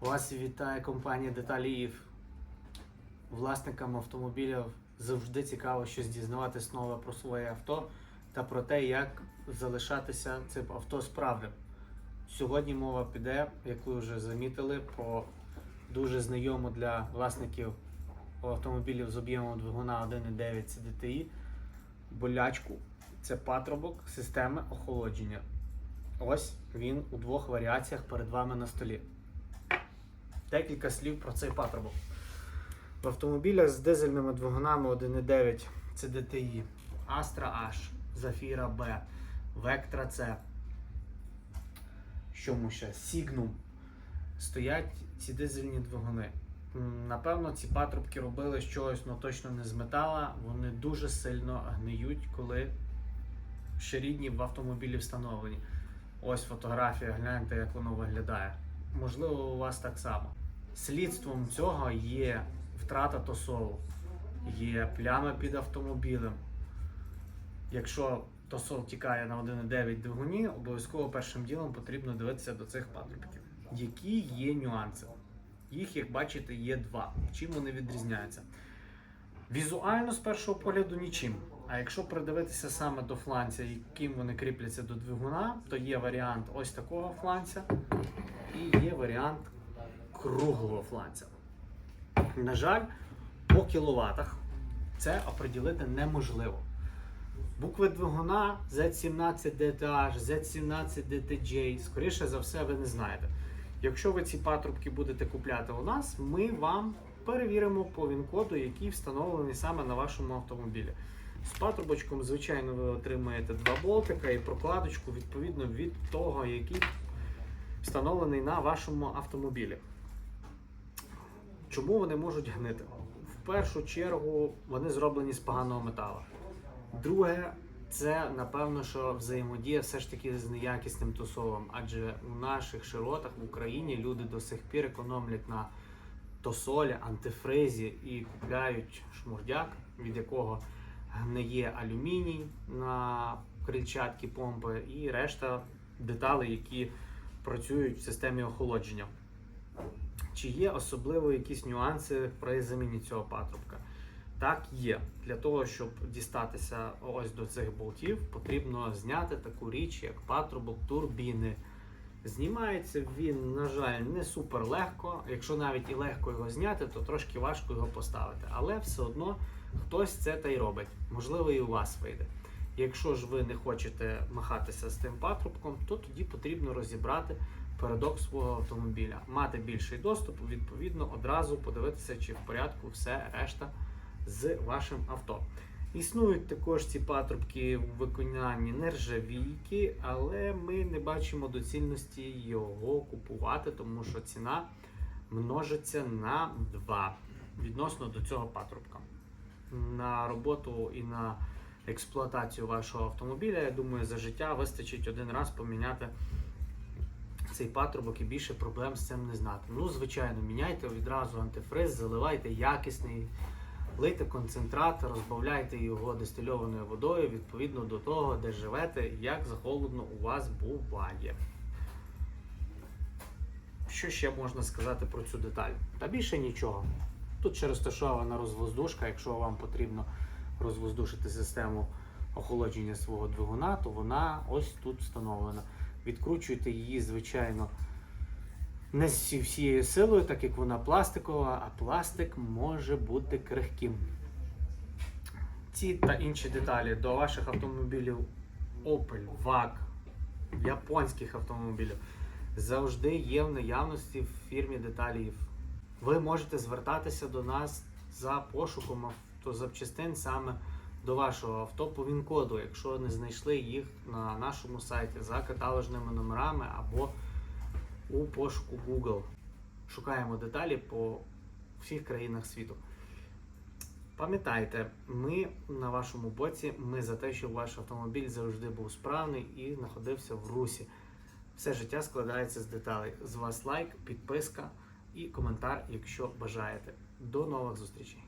Вас вітає компанія Деталіїв. Власникам автомобілів завжди цікаво щось дізнаватись нове про своє авто та про те, як залишатися цим авто справним. Сьогодні мова піде, як ви вже замітили, про дуже знайому для власників автомобілів з об'ємом двигуна 1.9 CDTI болячку. Це патрубок системи охолодження. Ось він у двох варіаціях перед вами на столі. Декілька слів про цей патрубок. В автомобілях з дизельними двигунами 1.9 CDTI, Astra H, Zafira B, Vectra C, що му ще? Signum. Стоять ці дизельні двигуни. Напевно, ці патрубки робили чогось, але точно не з метала. Вони дуже сильно гниють, коли ще рідні в автомобілі встановлені. Ось фотографія, гляньте, як воно виглядає. Можливо, у вас так само. Слідством цього є втрата тосолу, є плями під автомобілем. Якщо тосол тікає на 1,9 двигуні, обов'язково першим ділом потрібно дивитися до цих патрубків. Які є нюанси? Їх, як бачите, є два. Чим вони відрізняються? Візуально з першого погляду нічим. А якщо придивитися саме до фланця, яким вони кріпляться до двигуна, то є варіант ось такого фланця і є варіант круглого фланця. На жаль, по кіловатах це оприділити неможливо. Букви двигуна Z17 DTH, Z17 DTJ, скоріше за все, ви не знаєте. Якщо ви ці патрубки будете купляти у нас, ми вам перевіримо по він-коду, який встановлений саме на вашому автомобілі. З патрубочком, звичайно, ви отримаєте два болтика і прокладочку відповідно від того, який встановлений на вашому автомобілі. Чому вони можуть гнити? В першу чергу вони зроблені з поганого металу. Друге, це напевно, що взаємодія все ж таки з неякісним тосолом, адже у наших широтах в Україні люди до сих пір економлять на тосолі, антифризі і купляють шмурдяк, від якого гниє алюміній на крильчатки помпи і решта деталей, які працюють в системі охолодження. Чи є особливо якісь нюанси при заміні цього патрубка? Так, є. Для того, щоб дістатися ось до цих болтів, потрібно зняти таку річ, як патрубок турбіни. Знімається він, на жаль, не супер легко. Якщо навіть і легко його зняти, то трошки важко його поставити. Але все одно хтось це та й робить. Можливо, і у вас вийде. Якщо ж ви не хочете махатися з тим патрубком, то тоді потрібно розібрати передок свого автомобіля, мати більший доступ, відповідно, одразу подивитися, чи в порядку все решта з вашим авто. Існують також ці патрубки в виконанні нержавійки, але ми не бачимо доцільності його купувати, тому що ціна множиться на 2 відносно до цього патрубка. На роботу і на експлуатацію вашого автомобіля, я думаю, за життя вистачить один раз поміняти цей патрубок і більше проблем з цим не знати. Ну, звичайно, міняйте відразу антифриз, заливайте якісний, лийте концентрат, розбавляйте його дистильованою водою відповідно до того, де живете, як захолодно у вас буває. Що ще можна сказати про цю деталь? Та більше нічого. Тут ще розташована розвоздушка, якщо вам потрібно розвоздушити систему охолодження свого двигуна, то вона ось тут встановлена. Відкручуйте її, звичайно, не з всією силою, так як вона пластикова, а пластик може бути крихким. Ці та інші деталі до ваших автомобілів Opel, VAG, японських автомобілів завжди є в наявності в фірмі деталів. Ви можете звертатися до нас за пошуком автозапчастин саме до вашого авто по ВІН-коду, якщо не знайшли їх на нашому сайті за каталожними номерами або у пошуку Google. Шукаємо деталі по всіх країнах світу. Пам'ятайте, ми на вашому боці, ми за те, щоб ваш автомобіль завжди був справний і знаходився в русі. Все життя складається з деталей. З вас лайк, підписка і коментар, якщо бажаєте. До нових зустрічей!